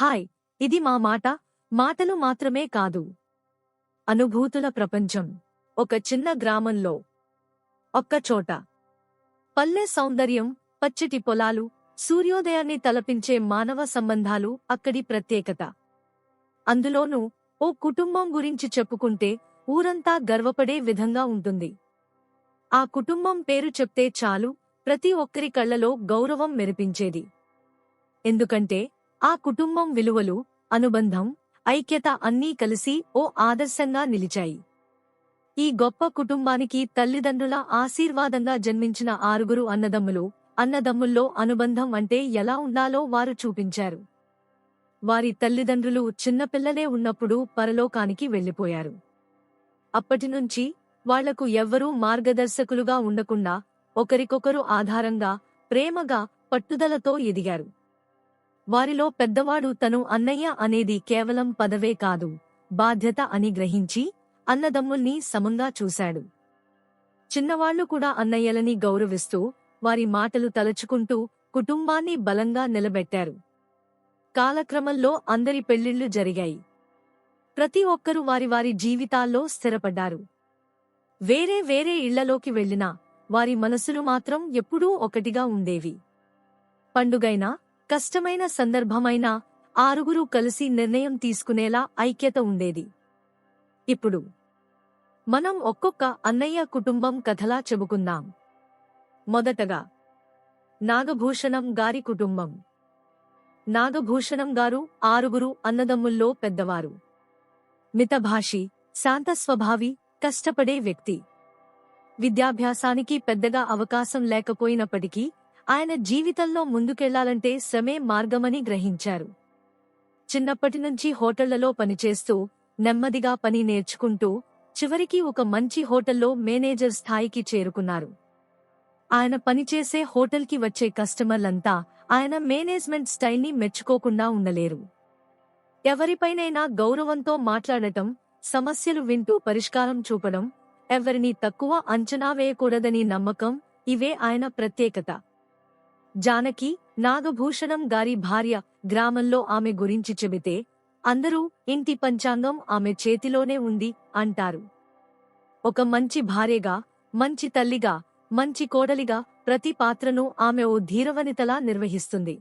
Hi ఇది మా మాట మాటలు మాత్రమే కాదు. అనుభూతుల ప్రపంచం ఒక చిన్న గ్రామంలో. ఒక్కచోట పల్లె సౌందర్యం పచ్చటి పొలాలు సూర్యోదయాన్ని తలపించే మానవ సంబంధాలు అక్కడి ప్రత్యేకత. అందులోనూ ఓ కుటుంబం గురించి చెప్పుకుంటే ఊరంతా గర్వపడే విధంగా ఉంటుంది. ఆ కుటుంబం పేరు చెప్తే చాలు ప్రతి ఒక్కరి కళ్ళలో గౌరవం మెరిపించేది. ఎందుకంటే ఆ కుటుంబం విలువలు అనుబంధం ఐక్యత అన్నీ కలిసి ఓ ఆదర్శంగా నిలిచాయి. ఈ గొప్ప కుటుంబానికి తల్లిదండ్రుల ఆశీర్వాదంగా జన్మించిన ఆరుగురు అన్నదమ్ములు అన్నదమ్ముల్లో అనుబంధం అంటే ఎలా ఉండాలో వారు చూపించారు. వారి తల్లిదండ్రులు చిన్నపిల్లలే ఉన్నప్పుడు పరలోకానికి వెళ్ళిపోయారు అప్పటినుంచి వాళ్ళకు ఎవ్వరూ మార్గదర్శకులుగా ఉండకుండా ఒకరికొకరు ఆధారంగా ప్రేమగా పట్టుదలతో ఎదిగారు. వారిలో పెద్దవాడు తను అన్నయ్య అనేది కేవలం పదవే కాదు బాధ్యత అని గ్రహించి అన్నదమ్ముల్ని సమంగా చూశాడు. చిన్నవాళ్ళు కూడా అన్నయ్యలని గౌరవిస్తూ వారి మాటలు తలచుకుంటూ కుటుంబాన్ని బలంగా నిలబెట్టారు. కాలక్రమంలో అందరి పెళ్ళిళ్ళు జరిగాయి. ప్రతి ఒక్కరూ వారి వారి జీవితాల్లో స్థిరపడ్డారు. వేరే వేరే ఇళ్ళలోకి వెళ్ళినా వారి మనసులు మాత్రం ఎప్పుడూ ఒకటిగా ఉండేవి. పండుగైనా కష్టమైన సందర్భమైనా ఆరుగురు కలిసి నిర్ణయం తీసుకునేలా ఐక్యత ఉండేది. ఇప్పుడు మనం ఒక్కొక్క అన్నయ్య కుటుంబం కథలా చెబుకుందాం. మొదటగా నాగభూషణం గారి కుటుంబం. నాగభూషణం గారు ఆరుగురు అన్నదమ్ముల్లో పెద్దవారు. మితభాషి శాంత స్వభావి కష్టపడే వ్యక్తి. విద్యాభ్యాసానికి పెద్దగా అవకాశం లేకపోయినప్పటికీ ఆయన జీవితంలో ముందుకెళ్ళాలంటే శ్రమే మార్గమని గ్రహించారు. చిన్నప్పటినుంచి హోటళ్ళలో పనిచేస్తూ నెమ్మదిగా పని నేర్చుకుంటూ చివరికి ఒక మంచి హోటల్లో మేనేజర్ స్థాయికి చేరుకున్నారు. ఆయన పనిచేసే హోటల్కి వచ్చే కస్టమర్లంతా ఆయన మేనేజ్మెంట్ స్టైల్ని మెచ్చుకోకుండా ఉండలేరు. ఎవరిపైనైనా గౌరవంతో మాట్లాడటం సమస్యలు వింటూ పరిష్కారం చూపడం ఎవరిని తక్కువ అంచనా వేయకూడదని నమ్మకం ఇవే ఆయన ప్రత్యేకత. జానకి నాగభూషణం గారి భార్య గ్రామంలో ఆమె గురించి చెబితే అందరూ ఇంటి పంచాంగం ఆమె చేతిలోనే ఉంది అంటారు. ఒక మంచి భార్యగా మంచి తల్లిగా మంచి కోడలిగా ప్రతి పాత్రను ఆమె ఓ ధీరవనితలా నిర్వహిస్తుంది.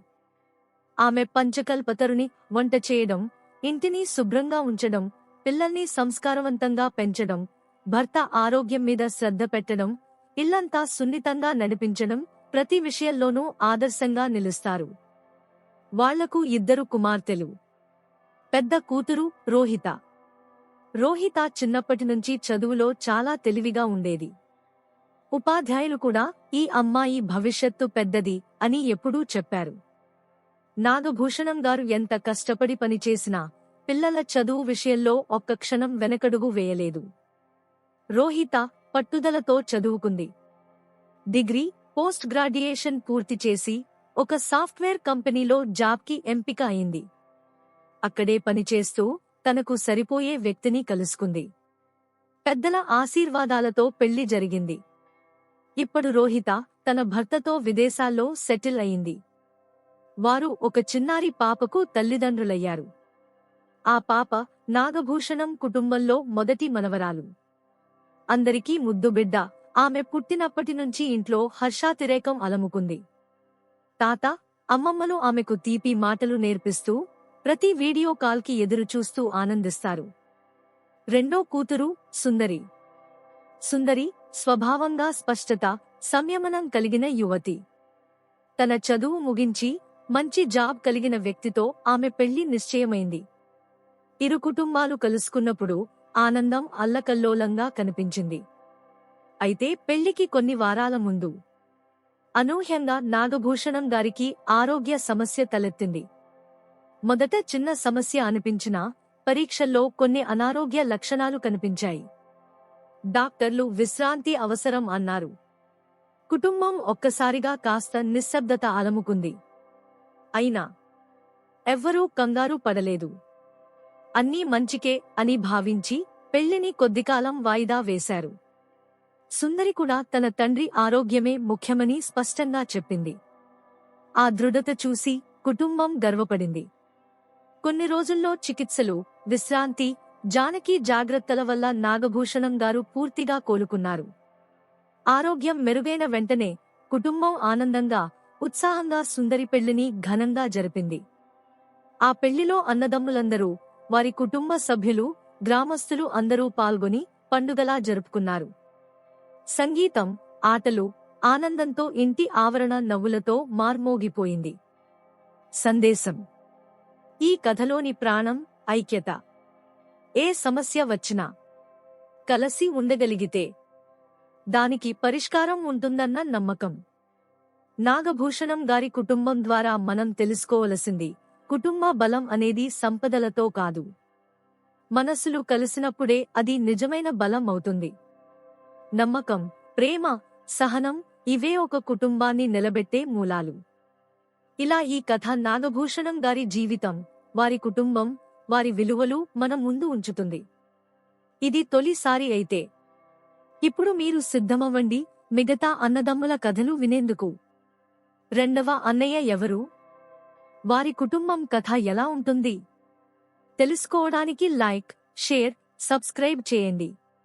ఆమె పంచకల్పతరుని వంట చేయడం ఇంటిని శుభ్రంగా ఉంచడం పిల్లల్ని సంస్కారవంతంగా పెంచడం భర్త ఆరోగ్యం మీద శ్రద్ధ పెట్టడం ఇల్లంతా సున్నితంగా నడిపించడం ప్రతి విషయంలోనూ ఆదర్శంగా నిలుస్తారు. వాళ్ళకు ఇద్దరు కుమార్తెలు. పెద్ద కూతురు రోహిత. రోహిత చిన్నప్పటినుంచి చదువులో చాలా తెలివిగా ఉండేది. ఉపాధ్యాయులు కూడా ఈ అమ్మాయి భవిష్యత్తు పెద్దది అని ఎప్పుడూ చెప్పారు. నాగభూషణం గారు ఎంత కష్టపడి పనిచేసినా పిల్లల చదువు విషయంలో ఒక్క క్షణం వెనకడుగు వేయలేదు. రోహిత పట్టుదలతో చదువుకుంది. డిగ్రీ పోస్ట్ గ్రాడ్యుయేషన్ పూర్తి చేసి ఒక సాఫ్ట్వేర్ కంపెనీలో జాబ్కి ఎంపిక అయింది. అక్కడే పనిచేస్తూ తనకు సరిపోయే వ్యక్తిని కలుసుకుంది. పెద్దల ఆశీర్వాదాలతో పెళ్ళి జరిగింది. ఇప్పుడు రోహిత తన భర్తతో విదేశాల్లో సెటిల్ అయింది. వారు ఒక చిన్నారి పాపకు తల్లిదండ్రులయ్యారు. ఆ పాప నాగభూషణం కుటుంబంలో మొదటి మనవరాలు. అందరికీ ముద్దుబిడ్డ ఆమె పుట్టినప్పటి నుంచి ఇంట్లో హర్షాతిరేకం అలముకుంది. తాత అమ్మమ్మలు ఆమెకు తీపి మాటలు నేర్పిస్తూ ప్రతి వీడియో కాల్కి ఎదురుచూస్తూ ఆనందిస్తారు. రెండో కూతురు సుందరి. సుందరి స్వభావంగా స్పష్టత సంయమనం కలిగిన యువతి. తన చదువు ముగించి మంచి జాబ్ కలిగిన వ్యక్తితో ఆమె పెళ్ళి నిశ్చయమైంది. ఇరు కుటుంబాలు కలుసుకున్నప్పుడు ఆనందం అల్లకల్లోలంగా కనిపించింది. అయితే పెళ్ళికి కొన్ని వారాల ముందు. అనూహ్యంగా నాగభూషణం గారికి ఆరోగ్య సమస్య తలెత్తింది. మొదట చిన్న సమస్య అనిపించినా పరీక్షల్లో కొన్ని అనారోగ్య లక్షణాలు కనిపించాయి. డాక్టర్లు విశ్రాంతి అవసరం అన్నారు. కుటుంబం ఒక్కసారిగా కాస్త నిశ్శబ్దత అలముకుంది. అయినా ఎవ్వరూ కంగారు పడలేదు. అన్నీ మంచికే అని భావించి పెళ్ళిని కొద్దికాలం వాయిదా వేశారు. సుందరి కూడా తన తండ్రి ఆరోగ్యమే ముఖ్యమని స్పష్టంగా చెప్పింది. ఆ దృఢత చూసి కుటుంబం గర్వపడింది. కొన్ని రోజుల్లో చికిత్సలు విశ్రాంతి జానకి జాగ్రత్తల వల్ల నాగభూషణం గారు పూర్తిగా కోలుకున్నారు. ఆరోగ్యం మెరుగైన వెంటనే కుటుంబం ఆనందంగా ఉత్సాహంగా సుందరి పెళ్ళిని ఘనంగా జరిపింది. ఆ పెళ్ళిలో అన్నదమ్ములందరూ వారి కుటుంబ సభ్యులు గ్రామస్తులు అందరూ పాల్గొని పండుగలా జరుపుకున్నారు. సంగీతం ఆటలు ఆనందంతో ఇంటి ఆవరణ నవ్వులతో మార్మోగిపోయింది. సందేశం. ఈ కథలోని ప్రాణం ఐక్యత. ఏ సమస్య వచ్చినా కలసి ఉండగలిగితే దానికి పరిష్కారం ఉంటుందన్న నమ్మకం. నాగభూషణం గారి కుటుంబం ద్వారా మనం తెలుసుకోవలసింది కుటుంబ బలం అనేది సంపదలతో కాదు. మనసులు కలిసినప్పుడే అది నిజమైన బలం అవుతుంది. నమ్మకం ప్రేమ సహనం ఇవే ఒక కుటుంబాన్ని నిలబెట్టే మూలాలు. ఇలా ఈ కథ నాగభూషణం గారి జీవితం వారి కుటుంబం వారి విలువలు మన ముందు ఉంచుతుంది. ఇది తొలిసారి అయితే. ఇప్పుడు మీరు సిద్ధమవ్వండి మిగతా అన్నదమ్ముల కథలు వినేందుకు. రెండవ అన్నయ్య ఎవరు? వారి కుటుంబం కథ ఎలా ఉంటుంది? తెలుసుకోవడానికి లైక్ షేర్ సబ్స్క్రైబ్ చేయండి.